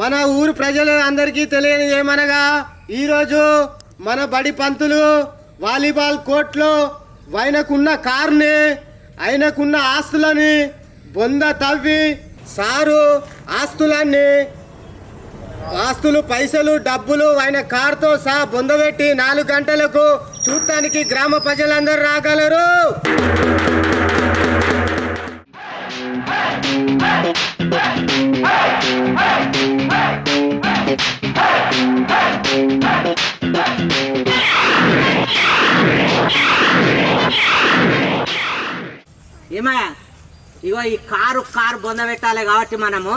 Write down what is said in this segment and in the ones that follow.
మన ఊరు ప్రజలు అందరికీ తెలియని ఏమనగా ఈరోజు మన బడి పంతులు వాలీబాల్ కోర్టులో ఆయనకున్న కారుని ఆయనకున్న ఆస్తులని బొంద తవ్వి సారు ఆస్తులన్నీ ఆస్తులు పైసలు డబ్బులు ఆయన కారుతో సహా బొందబెట్టి నాలుగు గంటలకు చూడటానికి గ్రామ ప్రజలందరూ రాగలరు. ఇగో ఈ కారు కారు బొంద పెట్టాలి కాబట్టి మనము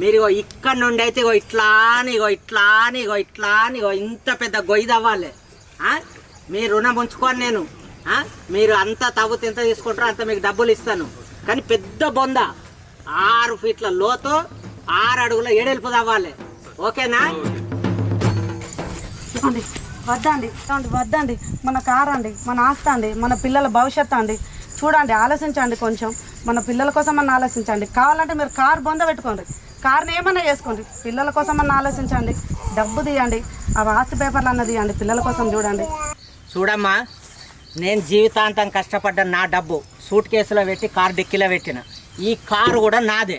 మీరు ఇగో ఇక్కడ నుండి అయితే ఇగో ఇట్లా అని ఇగో ఇట్లా అని ఇగో ఇట్లా అని ఇగో ఇంత పెద్ద గొయ్యి తవ్వాలి. మీరు మీ రుణం ఉంచుకోని నేను. మీరు అంత తవ్వుతే ఎంత తీసుకుంటారో అంత మీకు డబ్బులు ఇస్తాను. కానీ పెద్ద బొంద ఆరు ఫీట్ల లోతు ఆరు అడుగుల ఏడెలుపు తవ్వాలి. ఓకేనా? వద్దండి వద్దండి. మన కారు అండి మన ఆస్తి అండి మన పిల్లల భవిష్యత్తు అండి చూడండి ఆలోచించండి కొంచెం. మన పిల్లల కోసం అన్న ఆలోచించండి. కావాలంటే మీరు కార్ బొంద పెట్టుకోండి. కార్ని ఏమన్నా చేసుకోండి పిల్లల కోసం అన్న ఆలోచించండి. డబ్బు తీయండి. ఆ ఆస్తి పేపర్లు అన్న తీయండి. పిల్లల కోసం చూడండి. చూడమ్మా నేను జీవితాంతం కష్టపడ్డ నా డబ్బు సూట్ కేసులో పెట్టి కారు డిక్కీలో పెట్టిన. ఈ కారు కూడా నాదే.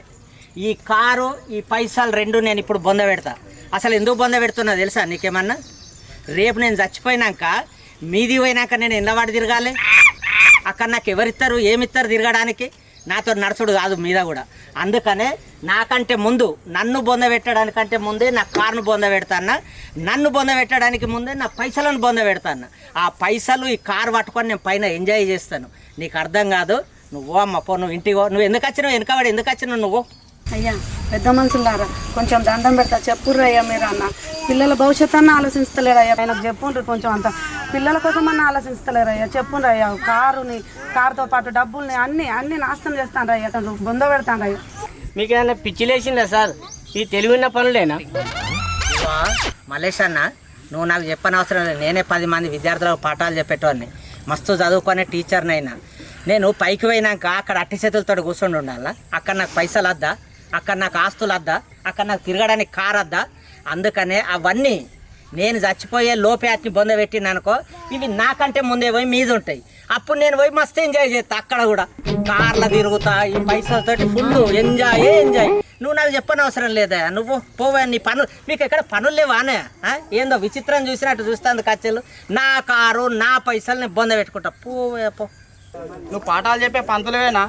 ఈ కారు ఈ పైసలు రెండు నేను ఇప్పుడు బొంద పెడతా. అసలు ఎందుకు బొంద పెడుతున్నా తెలుసా నీకేమన్నా? రేపు నేను చచ్చిపోయినాక మీది పోయినాక నేను ఎన్నవాడు తిరగాలి? అక్కడ నాకు ఎవరిస్తారు ఏమిస్తారు తిరగడానికి? నాతో నడుచుడు కాదు మీద కూడా. అందుకనే నాకంటే ముందు నన్ను బొంద పెట్టడానికంటే ముందే నా కారును బొంద పెడతాను నన్ను బొంద పెట్టడానికి ముందే నా పైసలను బొంద పెడతాను ఆ పైసలు ఈ కారు పట్టుకొని నేను పైన ఎంజాయ్ చేస్తాను. నీకు అర్థం కాదు నువ్వు అమ్మ పో నువ్వు ఇంటికి నువ్వు ఎందుకు వచ్చినావు? వెనకబడి ఎందుకు వచ్చినావు నువ్వు? అయ్యా పెద్ద మనుషులారా కొంచెం దండం పెడతా చెప్పుర్రు అయ్యా మీరు అన్న. పిల్లల భవిష్యత్తు అన్న ఆలోచిస్తలేరు అయ్యా. ఆయనకు చెప్పుండ్రు కొంచెం అంత. పిల్లల కోసం అన్న ఆలోచిస్తలేరు అయ్యా. చెప్పుండ్రు అయ్యా. కారుని కారుతో పాటు డబ్బుల్ని అన్ని అన్ని నాశనం చేస్తాను అయ్యా. బొంద పెడతాను అయ్యా. మీకు ఏమైనా పిచ్చిలేసిందా సార్? ఈ తెలివిన్న పనులేనా? మలేష్ అన్న నువ్వు నాకు చెప్పనవసరం లేదు. నేనే పది మంది విద్యార్థులకు పాఠాలు చెప్పేటోడిని. మస్తు చదువుకునే టీచర్ని అయినా. నేను పైకి పోయినాక అక్కడ అట్టి చేతులతో కూర్చొని ఉండాలా అక్కడ నాకు పైసలు వద్దా? అక్కడ నాకు ఆస్తులు వద్దా అక్కడ నాకు తిరగడానికి కారు వద్దా అందుకనే అవన్నీ నేను చచ్చిపోయే లోపే అట్ని బొంద పెట్టిననుకో ఇవి నాకంటే ముందే పోయి మీద ఉంటాయి అప్పుడు నేను పోయి మస్తు ఎంజాయ్ చేస్తా అక్కడ కూడా. కార్లో తిరుగుతా ఈ పైసలతోటి ఫుల్ ఎంజాయ్ ఎంజాయ్ నువ్వు నాకు చెప్పని అవసరం లేదా? నువ్వు పోవే నీ పనులు. మీకు ఎక్కడ పనులు లేవానే ఆ? ఏందో విచిత్రం చూసినట్టు చూస్తాను కచ్చలు నా కారు నా పైసలు నేను బొంద పెట్టుకుంటా పోవే పో. నువ్వు పాఠాలు చెప్పే పంతులవేనా?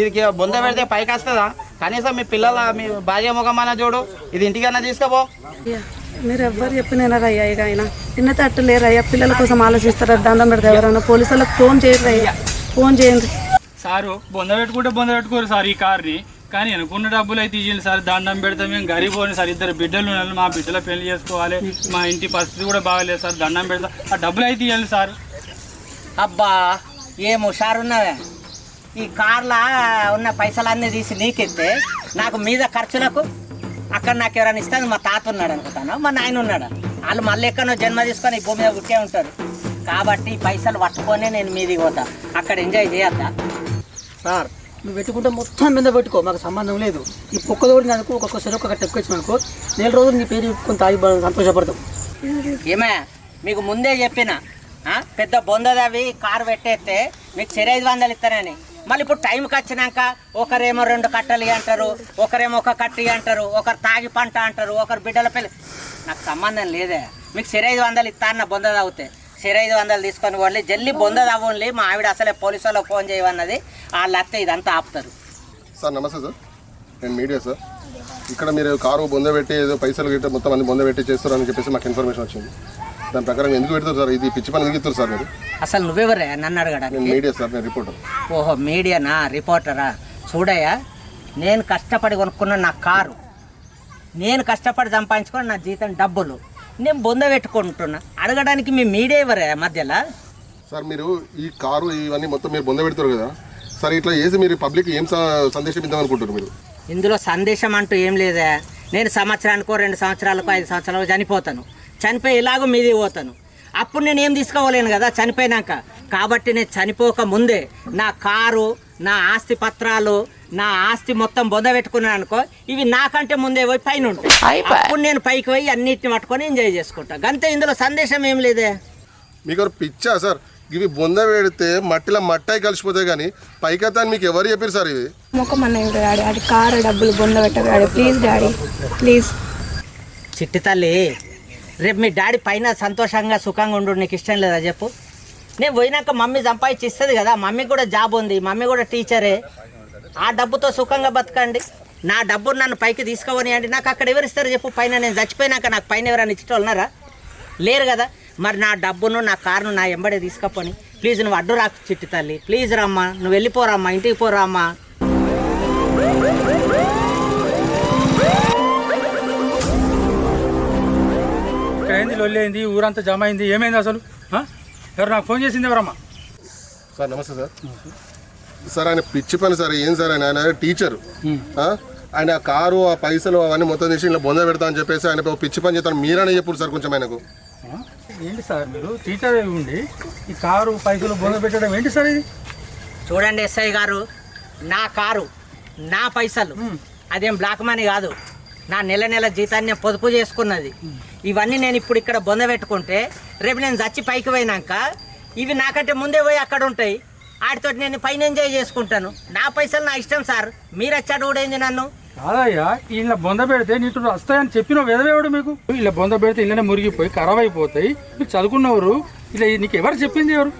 ఇది బొంద పెడితే పైకి వస్తుందా? కనీసం మీ పిల్లల మీ భార్య ముఖమన్నా చూడు ఇది ఇంటికన్నా తీసుకోపో. అయ్యా మీరు ఎవ్వరు చెప్పినారా అయ్యా ఇక ఆయన. తిన్న తట్టు లేరు అయ్యా పిల్లల కోసం ఆలోచిస్తారా? దండం పెడతా ఎవరైనా? పోలీసు వాళ్ళకి ఫోన్ చేయరు అయ్యా. ఫోన్ చేయండి. సారు బొంద పెట్టుకుంటే బొంద పెట్టుకోరు సార్ ఈ కార్ని. కానీ అనుకున్న డబ్బులు అయితే ఇచ్చింది సార్. దండం పెడతాం. మేము గరీబ్ అని సార్. ఇద్దరు బిడ్డలు ఉన్నారు. మా బిడ్డల పెళ్ళి చేసుకోవాలి. మా ఇంటి పరిస్థితి కూడా బాగాలేదు సార్. దండం పెడతా. ఆ డబ్బులు అయితే ఇవ్వాలి సార్. అబ్బా ఏం హుషారున్నావే ఈ కార్లా ఉన్న పైసలన్నీ తీసి నీకెత్తే నాకు మీద ఖర్చులకు అక్కడ నాకు ఎవరైనా ఇస్తాను మా తాత ఉన్నాడు అనుకుంటాను మా నాయన ఉన్నాడు. వాళ్ళు మళ్ళీ ఎక్కడో జన్మ తీసుకొని ఈ భూమి మీద పుట్టే ఉంటారు. కాబట్టి ఈ పైసలు పట్టుకొని నేను మీదికి పోతా. అక్కడ ఎంజాయ్ చేయొద్దా? సార్ నువ్వు పెట్టుకుంటే మొత్తం మీద పెట్టుకో మాకు సంబంధం లేదు. ఈ పొక్కలు కొట్టినందుకు ఒక్కొక్క సరే ఒక్కొక్క టెక్కొచ్చిన అనుకో నెల రోజులు నీ పేరు చెప్పుకొని తాగి సంతోషపడతాం ఏమే మీకు ముందే చెప్పిన? పెద్ద బొందదవి కారు పెట్టేస్తే మీకు చెరి ఐదు వందలు ఇస్తానని. మళ్ళీ ఇప్పుడు టైంకి వచ్చినాక ఒకరేమో రెండు కట్టలు అంటారు ఒకరేమో ఒక కట్టి అంటారు ఒకరు తాగి పంట అంటారు ఒకరు బిడ్డల పెళ్ళి నాకు సంబంధం లేదే. మీకు చెరి ఐదు వందలు ఇస్తా అన్న బొంద తాగితే సరి ఐదు వందలు తీసుకొని పోండి. జల్లి బొంద తాగండి మా ఆవిడ అసలే పోలీసు వాళ్ళకి ఫోన్ చేయమన్నది. వాళ్ళు అత్తే ఇదంతా ఆపుతారు. సార్ నమస్తే సార్. నేను మీడియా సార్. ఇక్కడ మీరు కారు బొంద పెట్టి ఏదో పైసలు గిట్ట మొత్తం అన్ని బొంద పెట్టి చేస్తారని చెప్పేసి మాకు ఇన్ఫర్మేషన్ వచ్చింది. దాని ప్రకారం ఎందుకు పెడతారు సార్? ఇది పిచ్చి పని ఎందుకు ఇస్తారు సార్ మీరు? అసలు నువ్వెవరే నన్ను నేను అడగడానికి మీడియా సార్ నేను రిపోర్టర్. ఓహో మీడియానా? రిపోర్టరా? చూడయ్యా నేను కష్టపడి కొనుక్కున్న నా కారు నేను కష్టపడి సంపాదించుకున్న నా జీతం డబ్బులు నేను బొంద పెట్టుకుంటున్నా. అడగడానికి మీ మీడియా ఎవరే మధ్యలో? సార్ మీరు ఈ కారు ఇవన్నీ మొత్తం మీరు బొంద పెడతారు కదా? సార్ ఇట్లా చేసి మీరు పబ్లిక్ ఏం స- సందేశం ఇద్దాం అనుకుంటారు మీరు? ఇందులో సందేశం అంటూ ఏం లేదా. నేను సంవత్సరానికో రెండు సంవత్సరాలకో ఐదు సంవత్సరాలకు చనిపోతాను. చనిపోయి ఇలాగో మీది పోతాను. అప్పుడు నేను ఏం తీసుకోవాలేను కదా చనిపోయినాక. కాబట్టి నేను చనిపోక ముందే నా కారు నా ఆస్తి పత్రాలు నా ఆస్తి మొత్తం బొంద పెట్టుకున్నాను అనుకో ఇవి నాకంటే ముందే పోయి పైన ఉంటాయి అప్పుడు నేను పైకి పోయి అన్నిటిని పట్టుకొని ఎంజాయ్ చేసుకుంటా. గంతే ఇందులో సందేశం ఏం లేదే. మీకు పిచ్చా సార్ ఇవి బొంద పెడితే మట్టిలో మట్టాయి కలిసిపోతాయి కానీ పైకత్తా అని మీకు ఎవరు చెప్పారు సార్ ఇవి? మొక్క మన డాడీ. అది కారు డబ్బులు బొంద పెట్టరు డాడీ. Please daddy please. చిట్టి తల్లి రేపు మీ డాడీ పైన సంతోషంగా సుఖంగా ఉండు నీకు ఇష్టం లేదా చెప్పు. నేను పోయినాక మమ్మీ సంపాదించి ఇస్తుంది కదా మమ్మీ కూడా జాబ్ ఉంది మమ్మీ కూడా టీచరే. ఆ డబ్బుతో సుఖంగా బతకండి. నా డబ్బును నన్ను పైకి తీసుకోవనియండి నాకు అక్కడ ఎవరిస్తారు చెప్పు పైన నేను చచ్చిపోయినాక నాకు పైన ఎవరైనా ఇచ్చేటోళ్ళు ఉన్నారా? లేరు కదా. మరి నా డబ్బును నా కారును నా ఎంబడే తీసుకపోని. ప్లీజ్ నువ్వు అడ్డు రాకు చిట్టి తల్లి. ప్లీజ్ రమ్మా నువ్వు వెళ్ళిపోరామ్మా ఇంటికి పోరామ్మా. ఇక్కడ ఏంది లొల్లి అయింది ఊరంతా జమ అయింది ఏమైంది అసలు? ఎవరు నాకు ఫోన్ చేసింది ఎవరమ్మా? సార్ నమస్తే సార్. సార్ ఆయన పిచ్చి పని సార్ ఏం సార్ ఆయన? ఆయన టీచర్. ఆయన ఆ కారు ఆ పైసలు అవన్నీ మొత్తం తీసి ఇలా బొంద పెడతా అని చెప్పేసి ఆయన పిచ్చి పని చేస్తాను మీరనే చెప్పుడు సార్ కొంచెం ఆయనకు? ఏంటి సార్ మీరు? టీచర్ ఉండి ఈ కారు పైసలు బొంద పెట్టడం ఏంటి సార్ ఇది? చూడండి ఎస్ఐ గారు నా కారు నా పైసలు అదేం బ్లాక్ మనీ కాదు. నా నెల నెల జీతాన్ని నేను పొదుపు చేసుకున్నది. ఇవన్నీ నేను ఇప్పుడు ఇక్కడ బొంద పెట్టుకుంటే రేపు నేను చచ్చి పైకి పోయినాక ఇవి నాకంటే ముందే పోయి అక్కడ ఉంటాయి. వాటితో నేను పైన ఎంజాయ్ చేసుకుంటాను. నా పైసలు నా ఇష్టం సార్. మీరు వచ్చాడు కూడా ఏంది నన్ను? కాదయ్యా ఇలా బొంద పెడితే నీతో వస్తాయని చెప్పిన వెదవేవాడు మీకు? ఇలా బొంద పెడితే ఇళ్ళనే మురిగిపోయి ఖరాబ్ అయిపోతాయి. మీరు చదువుకున్నవారు ఇలా నీకు ఎవరు చెప్పింది ఎవరు?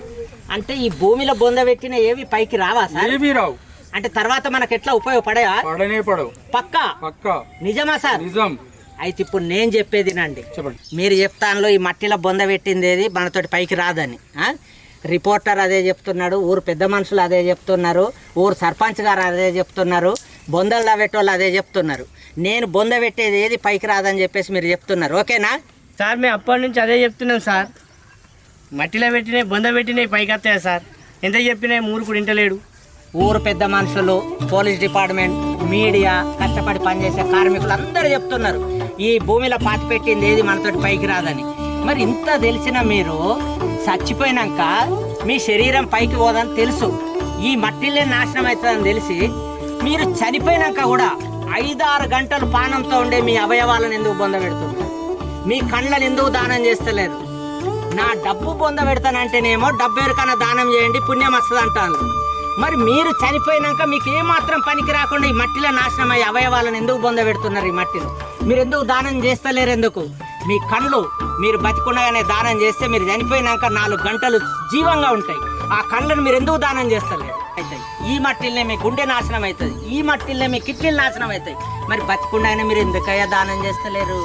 అంటే ఈ భూమిలో బొంద పెట్టిన ఏవి పైకి రావా సార్? ఏమీ రావు. అంటే తర్వాత మనకు ఎట్లా ఉపయోగపడయా? పడనే పడవు. పక్కా? పక్కా. నిజమా సార్? నిజం. అయితే ఇప్పుడు నేను చెప్పేది నండి చెప్పండి. మీరు చెప్తానులో ఈ మట్టిలో బొంద పెట్టింది ఏది మనతోటి పైకి రాదని ఆ? రిపోర్టర్ అదే చెప్తున్నాడు ఊరు పెద్ద మనుషులు అదే చెప్తున్నారు ఊరు సర్పంచ్ గారు అదే చెప్తున్నారు బొందలు పెట్టేవాళ్ళు అదే చెప్తున్నారు. నేను బొంద పెట్టేది ఏది పైకి రాదని చెప్పేసి మీరు చెప్తున్నారు. ఓకేనా? సార్ మేము అప్పటి నుంచి అదే చెప్తున్నాం సార్. మట్టిలో పెట్టినాయి బొంద పెట్టినాయి పైకి వస్తాయి సార్? ఎంత చెప్పినాయి? మూరుకుడు ఇంటలేడు. ఊరు పెద్ద మనుషులు పోలీస్ డిపార్ట్మెంట్ మీడియా కష్టపడి పనిచేసే కార్మికులు అందరూ చెప్తున్నారు. ఈ భూమిలో పాతి పెట్టింది ఏది మనతోటి పైకి రాదని. మరి ఇంత తెలిసిన మీరు చచ్చిపోయినాక మీ శరీరం పైకి పోదని తెలుసు. ఈ మట్టిలే నాశనం అవుతుందని తెలిసి మీరు చనిపోయినాక కూడా ఐదారు గంటలు పానంతో ఉండే మీ అవయవాలను ఎందుకు బొంద పెడుతున్నారు? మీ కళ్ళను ఎందుకు దానం చేస్తలేరు? నా డబ్బు బొంద పెడతానంటేనేమో డబ్బు ఎవరికైనా దానం చేయండి పుణ్యం వస్తుంది అంటాను మరి మీరు చనిపోయినాక మీకు ఏమాత్రం పనికి రాకుండా ఈ మట్టిలో నాశనం అయ్యే అవయవాలను ఎందుకు పొంద పెడుతున్నారు ఈ మట్టిలో? మీరు ఎందుకు దానం చేస్తలేరు ఎందుకు? మీ కళ్ళు మీరు బతికుండగానే దానం చేస్తే మీరు చనిపోయినాక నాలుగు గంటలు జీవంగా ఉంటాయి. ఆ కళ్ళను మీరు ఎందుకు దానం చేస్తలేరు? అవుతాయి ఈ మట్టిల్నే మీ గుండె నాశనం అవుతుంది. ఈ మట్టిల్నే మీ కిడ్నీలు నాశనం అవుతాయి. మరి బతికుండగానే మీరు ఎందుకయ్యా దానం చేస్తలేరు?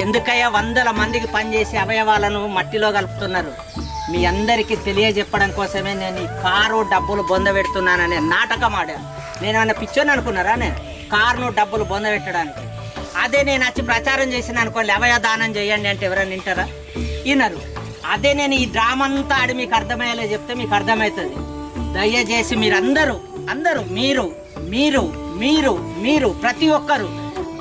ఎందుకయ్యా వందల మందికి పనిచేసే అవయవాలను మట్టిలో కలుపుతున్నారు? మీ అందరికీ తెలియజెప్పడం కోసమే నేను ఈ కారు డబ్బులు బొంద పెడుతున్నాననే నాటకం ఆడాను. నేను ఏమైనా పిచ్చోని అనుకున్నారా నేను కారును డబ్బులు బొంద పెట్టడానికి. అదే నేను వచ్చి ప్రచారం చేసిన అనుకోండి అవయ దానం చేయండి అంటే ఎవరైనా వింటారా? వినరు. అదే నేను ఈ డ్రామా అంతా ఆడి మీకు అర్థమయ్యేలా చెప్తే మీకు అర్థమవుతుంది. దయచేసి మీరందరూ అందరూ మీరు మీరు మీరు మీరు ప్రతి ఒక్కరు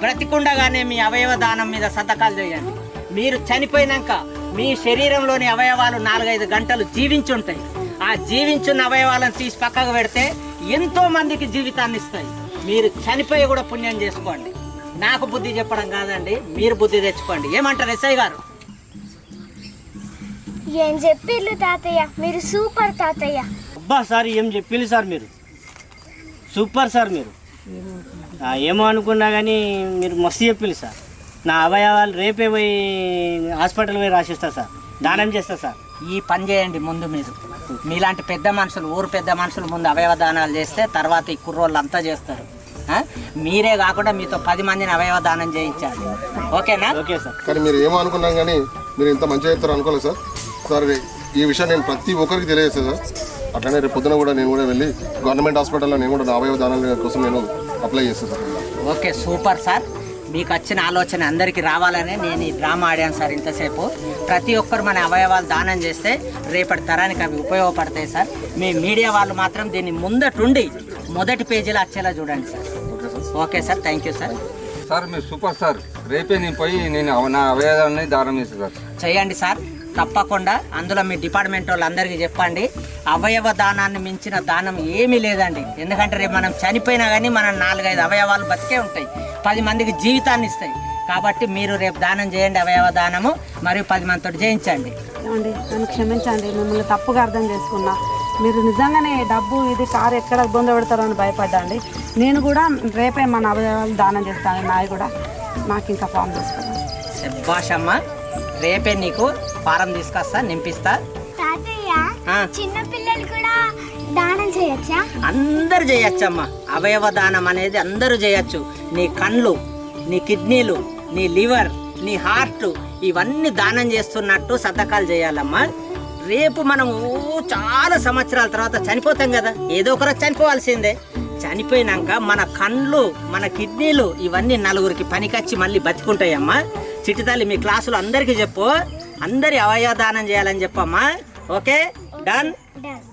బ్రతికుండగానే మీ అవయవ దానం మీద సంతకాలు చేయండి. మీరు చనిపోయినాక మీ శరీరంలోని అవయవాలు నాలుగైదు గంటలు జీవించుంటాయి ఆ జీవించున్న అవయవాలను తీసి పక్కకు పెడితే ఎంతో మందికి జీవితాన్ని ఇస్తాయి. మీరు చనిపోయి కూడా పుణ్యం చేసుకోండి. నాకు బుద్ధి చెప్పడం కాదండి మీరు బుద్ధి తెచ్చుకోండి. ఏమంటారు ఎస్ఐ గారు? ఏం చెప్పిర్రు తాతయ్య? మీరు సూపర్ తాతయ్య. అబ్బా సార్ ఏం చెప్పింది సార్ మీరు? సూపర్ సార్ మీరు. ఆ, ఏమో అనుకున్నా కానీ మీరు మస్తు చెప్పింది సార్. నా అవయవాలు రేపే పోయి హాస్పిటల్ పోయి రాసిస్తా సార్. దానం చేస్తా సార్. ఈ పని చేయండి ముందు మీరు. మీలాంటి పెద్ద మనుషులు ఊరు పెద్ద మనుషులు ముందు అవయవ దానాలు చేస్తే తర్వాత ఈ కుర్రోళ్ళు అంతా చేస్తారు? మీరే కాకుండా మీతో పది మందిని అవయవ దానం చేయించాలి. ఓకేనా? Okay sir. కానీ మీరు ఏమో అనుకున్నాం కానీ మీరు ఇంత మంచిగా చెప్తారు అనుకోలేదు సార్. సార్ ఈ విషయం నేను ప్రతి ఒక్కరికి తెలియజేస్తాను సార్. అట్లనే రేపు పొద్దున కూడా నేను కూడా వెళ్ళి గవర్నమెంట్ హాస్పిటల్లో నేను కూడా నా అవయవ దానాల కోసం నేను అప్లై చేస్తాను సార్. Okay super sir. మీకు వచ్చిన ఆలోచన అందరికీ రావాలనే నేను ఈ డ్రామా ఆడాను సార్ ఇంతసేపు. ప్రతి ఒక్కరు మన అవయవాలు దానం చేస్తే రేపటి తరానికి అవి ఉపయోగపడతాయి సార్. మీ మీడియా వాళ్ళు మాత్రం దీన్ని ముందటుండి మొదటి పేజీలో వచ్చేలా చూడండి sir. Okay sir thank you sir. Sir మీరు సూపర్ సార్. రేపే నేను పోయి నేను నా అవయవాన్ని దానం చేస్తాను సార్. చేయండి సార్. తప్పకుండా అందులో మీ డిపార్ట్మెంట్ వాళ్ళందరికీ చెప్పండి. అవయవ దానాన్ని మించిన దానం ఏమీ లేదండి. ఎందుకంటే రేపు మనం చనిపోయినా కానీ మన నాలుగైదు అవయవాలు బతికే ఉంటాయి. పది మందికి జీవితాన్ని ఇస్తాయి. కాబట్టి మీరు రేపు దానం చేయండి అవయవ దానము. మరియు పది మందితో చేయించండి ఏమండి నన్ను క్షమించండి. మిమ్మల్ని తప్పుగా అర్థం చేసుకున్నా. మీరు నిజంగానే డబ్బు ఇది కారు ఎక్కడ ఇబ్బంది పెడతారో అని భయపడ్డా అండి నేను కూడా రేపే మన అవయవాలు దానం చేస్తాను నాయి కూడా. నాకు ఇంకా ఫామ్ చేసుకున్నాను శభాష్ అమ్మ రేపే నీకు ఫారం తీసుకొస్తా నింపిస్తా. చిన్న పిల్లలు కూడా దానం చేయొచ్చా? అందరు చేయొచ్చమ్మా. అవయవ దానం అనేది అందరూ చేయొచ్చు. నీ కళ్ళు నీ కిడ్నీలు నీ లివర్ నీ హార్ట్ ఇవన్నీ దానం చేస్తున్నట్టు సతకాలు చేయాలమ్మా. రేపు మనము చాలా సంవత్సరాల తర్వాత చనిపోతాం కదా. ఏదో ఒకరోజు చనిపోవాల్సిందే. చనిపోయినాక మన కండ్లు మన కిడ్నీలు ఇవన్నీ నలుగురికి పనికొచ్చి మళ్ళీ బతికుంటాయమ్మా. చిట్టి తల్లి మీ క్లాసులో అందరికీ చెప్పు. అందరి అవయవ దానం చేయాలని చెప్పమ్మా. ఓకే. డన్? డన్.